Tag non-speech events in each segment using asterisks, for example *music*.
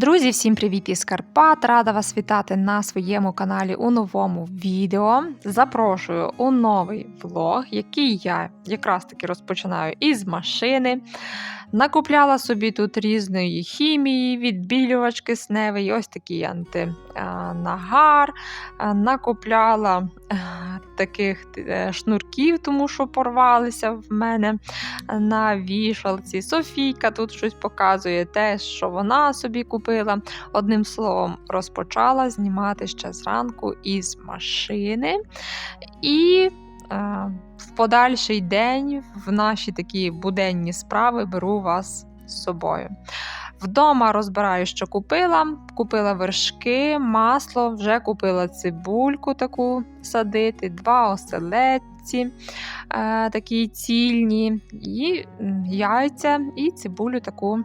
Друзі, всім привіт із Карпат! Рада вас вітати на своєму каналі у новому відео. Запрошую у новий влог, який я якраз таки розпочинаю із машини. Накупляла собі тут різної хімії, відбілювач кисневий, ось такий антинагар. Накупляла таких е, шнурків, тому що порвалися в мене на вішалці. Софійка тут щось показує, те, що вона собі купила. Одним словом, розпочала знімати ще зранку із машини. І е, в подальший день в наші такі буденні справи беру вас з собою. Вдома розбираю, що купила. Купила вершки, масло, вже купила цибульку таку садити, два оселедці е, такі цільні, і яйця, і цибулю таку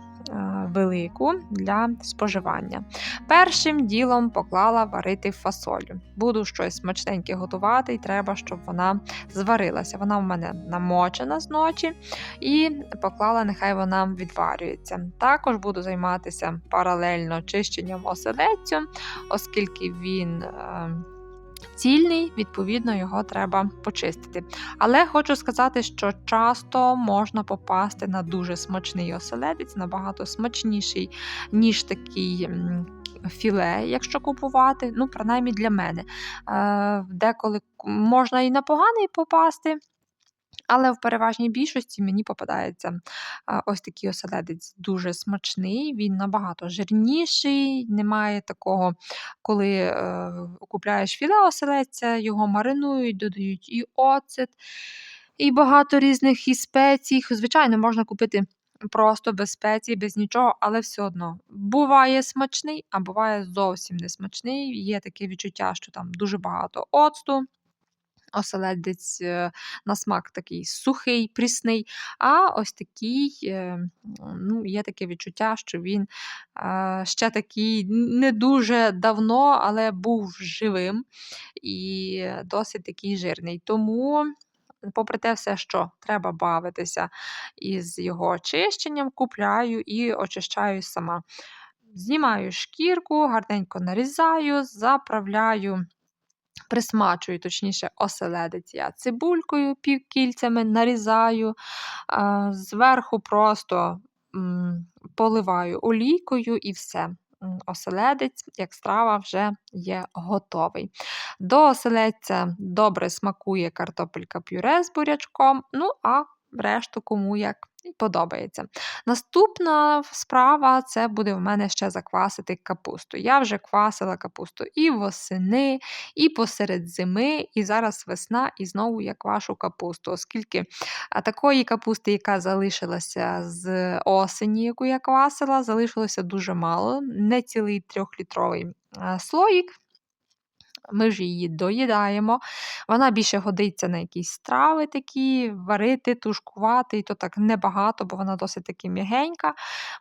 велику для споживання. Першим ділом поклала варити фасолю. Буду щось смачненьке готувати, і треба, щоб вона зварилася. Вона в мене намочена з ночі, і поклала, нехай вона відварюється. Також буду займатися паралельно чищенням оселедцю, оскільки він. Цільний, відповідно, його треба почистити. Але хочу сказати, що часто можна попасти на дуже смачний оселедець, набагато смачніший, ніж такий. Філе, якщо купувати, ну, принаймні для мене. Е, деколи можна і на поганий попасти, але в переважній більшості мені попадається ось такий оселедець дуже смачний, він набагато жирніший, немає такого, коли е, купляєш філе оселедця, його маринують, додають і оцет, і багато різних і спецій. Звичайно, можна купити. Просто без спецій, без нічого, але все одно буває смачний, а буває зовсім не смачний. Є таке відчуття, що там дуже багато оцту, оселедець е, на смак такий сухий, прісний. А ось такий, е, ну, є таке відчуття, що він ще такий не дуже давно, але був живим і досить такий жирний. Тому. Попри те, все, що треба бавитися із його очищенням, купляю і очищаю сама. Знімаю шкірку, гарненько нарізаю, заправляю Присмачую, точніше, оселедець я цибулькою півкільцями нарізаю, зверху просто поливаю олійкою і все. Оселедець, як страва, вже є готовий. До оселедця добре смакує картопелька пюре з бурячком, ну а решту кому як подобається. Наступна справа це буде в мене ще заквасити капусту. Я вже квасила капусту і восени, і посеред зими, і зараз весна, і знову я квашу капусту, оскільки такої капусти, яка залишилася з осені, яку я квасила, залишилося дуже мало, не цілий трьохлітровий слоїк. Ми ж її доїдаємо. Вона більше годиться на якісь страви такі, варити, тушкувати, і то так небагато, бо вона досить таки м'ягенька.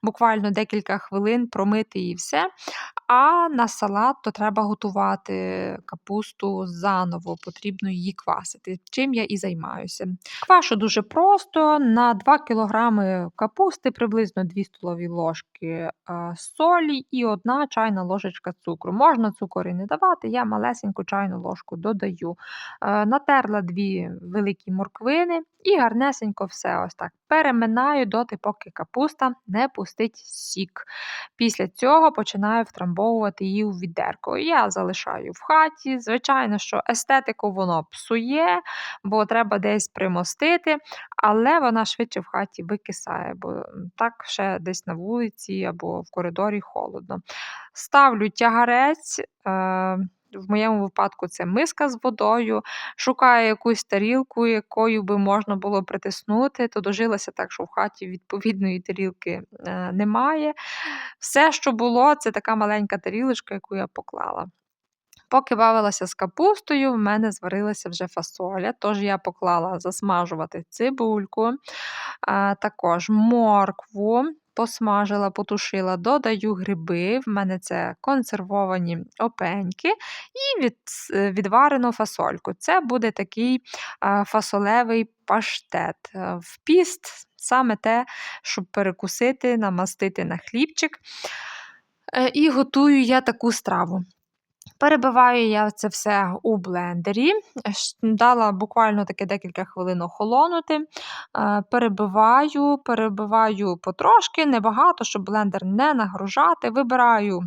Буквально декілька хвилин промити і все. А на салат то треба готувати капусту заново, потрібно її квасити, чим я і займаюся. Квашу дуже просто: на 2 кг капусти приблизно 2 столові ложки солі і 1 чайна ложечка цукру. Можна цукор і не давати, я малесеньку чайну ложку додаю. Натерла дві великі морквини і гарнесенько все ось так переминаю доти, поки капуста не пустить сік. Після цього починаю втрамбовувати її у відерко. Я залишаю в хаті. Звичайно, що естетику воно псує, бо треба десь примостити, але вона швидше в хаті викисає, бо так ще десь на вулиці або в коридорі холодно. Ставлю тягарець. Е в моєму випадку це миска з водою, шукаю якусь тарілку, якою би можна було притиснути, то дожилася так, що в хаті відповідної тарілки е, немає. Все, що було, це така маленька тарілочка, яку я поклала. Поки бавилася з капустою, в мене зварилася вже фасоля, тож я поклала засмажувати цибульку, також моркву, посмажила, потушила, додаю гриби, в мене це консервовані опеньки, і від, відварену фасольку. Це буде такий фасолевий паштет. Е, в піст саме те, щоб перекусити, намастити на хлібчик. Е, І готую я таку страву. Перебиваю я це все у блендері, дала буквально таке декілька хвилин охолонути. Е, Перебиваю, перебиваю потрошки, небагато, щоб блендер не нагружати. Вибираю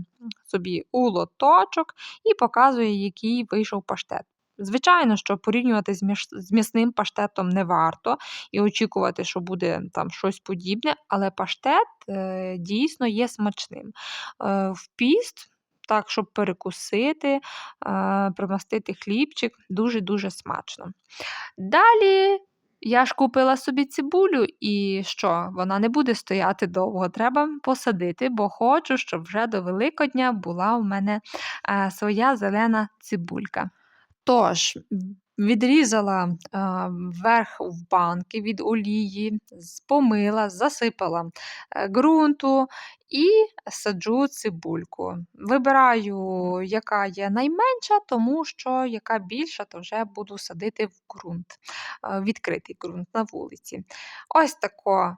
собі у лоточок і показую, який вийшов паштет. Звичайно, що порівнювати з м'ясним паштетом не варто і очікувати, що буде там щось подібне, але паштет е, дійсно є смачним. Е, в піст так, щоб перекусити, е, примастити хлібчик, дуже-дуже смачно. Далі я ж купила собі цибулю, і що, вона не буде стояти довго. Треба посадити, бо хочу, щоб вже до Великодня була у мене е, своя зелена цибулька. Тож, відрізала е, верх в банки від олії, помила, засипала е, ґрунту і саджу цибульку. Вибираю, яка є найменша, тому що яка більша, то вже буду садити в ґрунт, е, відкритий ґрунт на вулиці. Ось тако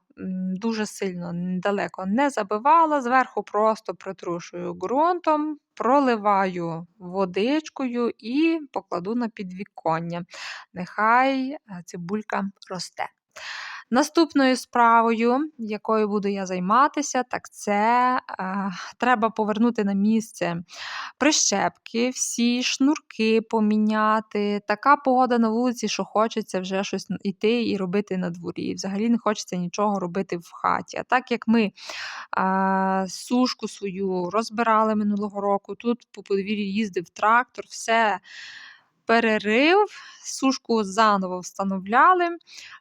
дуже сильно далеко не забивала, зверху просто притрушую ґрунтом, проливаю водичкою і покладу на підвіконня. Нехай е, цибулька росте. Наступною справою, якою буду я займатися, так це е, треба повернути на місце прищепки, всі шнурки поміняти. Така погода на вулиці, що хочеться вже щось йти і робити на дворі. Взагалі не хочеться нічого робити в хаті. А так як ми а, сушку свою розбирали минулого року, тут по подвір'ї їздив трактор, все перерив, сушку заново встановляли.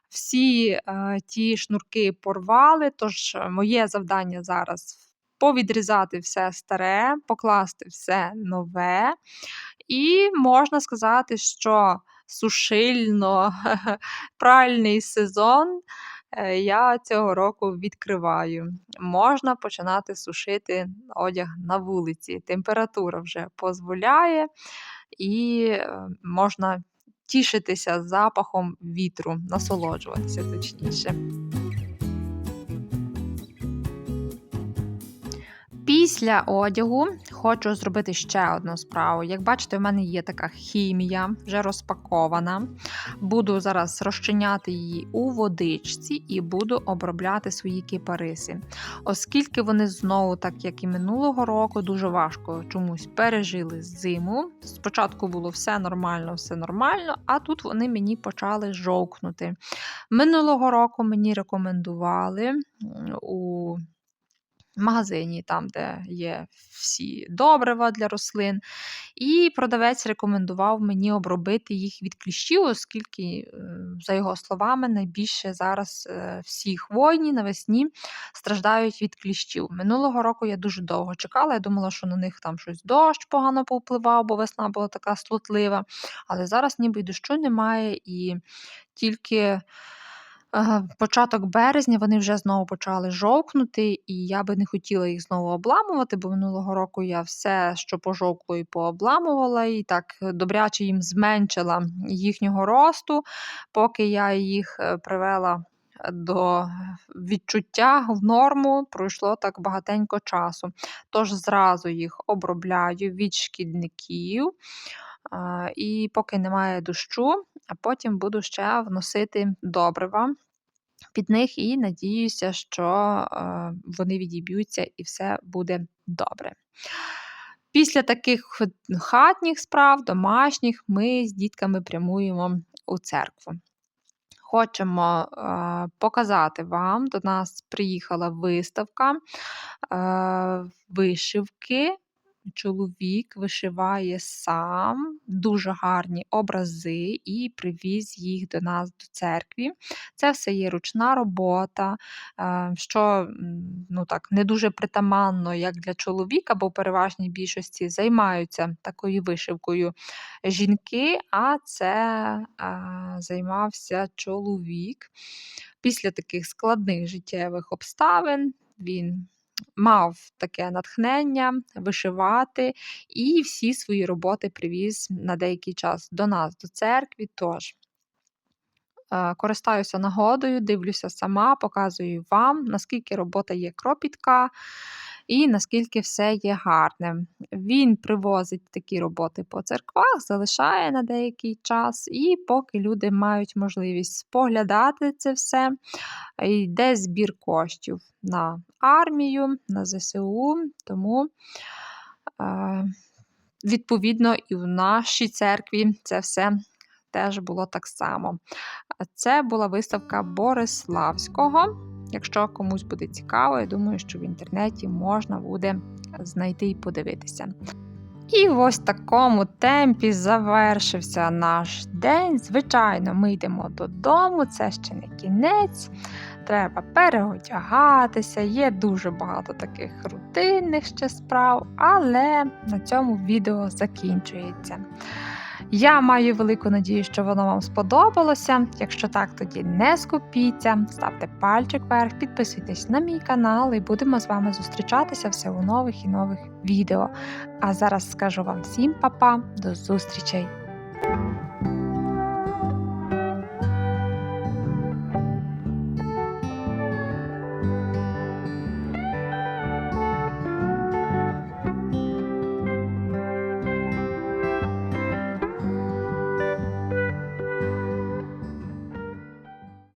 Всі е, ті шнурки порвали, тож е, моє завдання зараз повідрізати все старе, покласти все нове. І можна сказати, що сушильно *laughs* пральний сезон е, я цього року відкриваю. Можна починати сушити одяг на вулиці. Температура вже дозволяє, і е, можна тішитися запахом вітру, насолоджуватися точніше. Після одягу хочу зробити ще одну справу. Як бачите, в мене є така хімія, вже розпакована. Буду зараз розчиняти її у водичці і буду обробляти свої кипариси. Оскільки вони знову, так як і минулого року, дуже важко чомусь пережили зиму. Спочатку було все нормально, все нормально, а тут вони мені почали жовкнути. Минулого року мені рекомендували у магазині, там, де є всі добрива для рослин. І продавець рекомендував мені обробити їх від кліщів, оскільки, е, за його словами, найбільше зараз е, всі хвойні навесні страждають від кліщів. Минулого року я дуже довго чекала. Я думала, що на них там щось дощ погано повпливав, бо весна була така слотлива. Але зараз ніби дощу немає, і тільки. Початок березня вони вже знову почали жовкнути, і я би не хотіла їх знову обламувати, бо минулого року я все, що пожовкло, і пообламувала, і так добряче їм зменшила їхнього росту, поки я їх е, привела до відчуття в норму, пройшло так багатенько часу. Тож зразу їх обробляю від шкідників. І поки немає дощу, а потім буду ще вносити добрива під них і надіюся, що е, вони відіб'ються і все буде добре. Після таких хатніх справ, домашніх, ми з дітками прямуємо у церкву. Хочемо е, показати вам, до нас приїхала виставка е, вишивки чоловік вишиває сам дуже гарні образи і привіз їх до нас до церкві. Це все є ручна робота, е, що ну так, не дуже притаманно, як для чоловіка, бо в переважній більшості займаються такою вишивкою жінки, а це займався чоловік. Після таких складних життєвих обставин він мав таке натхнення вишивати і всі свої роботи привіз на деякий час до нас, до церкви. Тож е, користаюся нагодою, дивлюся сама, показую вам, наскільки робота є кропітка. І наскільки все є гарним. Він привозить такі роботи по церквах, залишає на деякий час, і поки люди мають можливість споглядати це все, йде збір коштів на армію, на ЗСУ. Тому, е, відповідно, і в нашій церкві це все теж було так само. Це була виставка Бориславського. Якщо комусь буде цікаво, я думаю, що в інтернеті можна буде знайти і подивитися. І в ось такому темпі завершився наш день. Звичайно, ми йдемо додому, це ще не кінець. Треба переодягатися, є дуже багато таких рутинних ще справ, але на цьому відео закінчується. Я маю велику надію, що воно вам сподобалося. Якщо так, тоді не скупіться, ставте пальчик вверх, підписуйтесь на мій канал і будемо з вами зустрічатися все у нових і нових відео. А зараз скажу вам всім па-па, до зустрічей!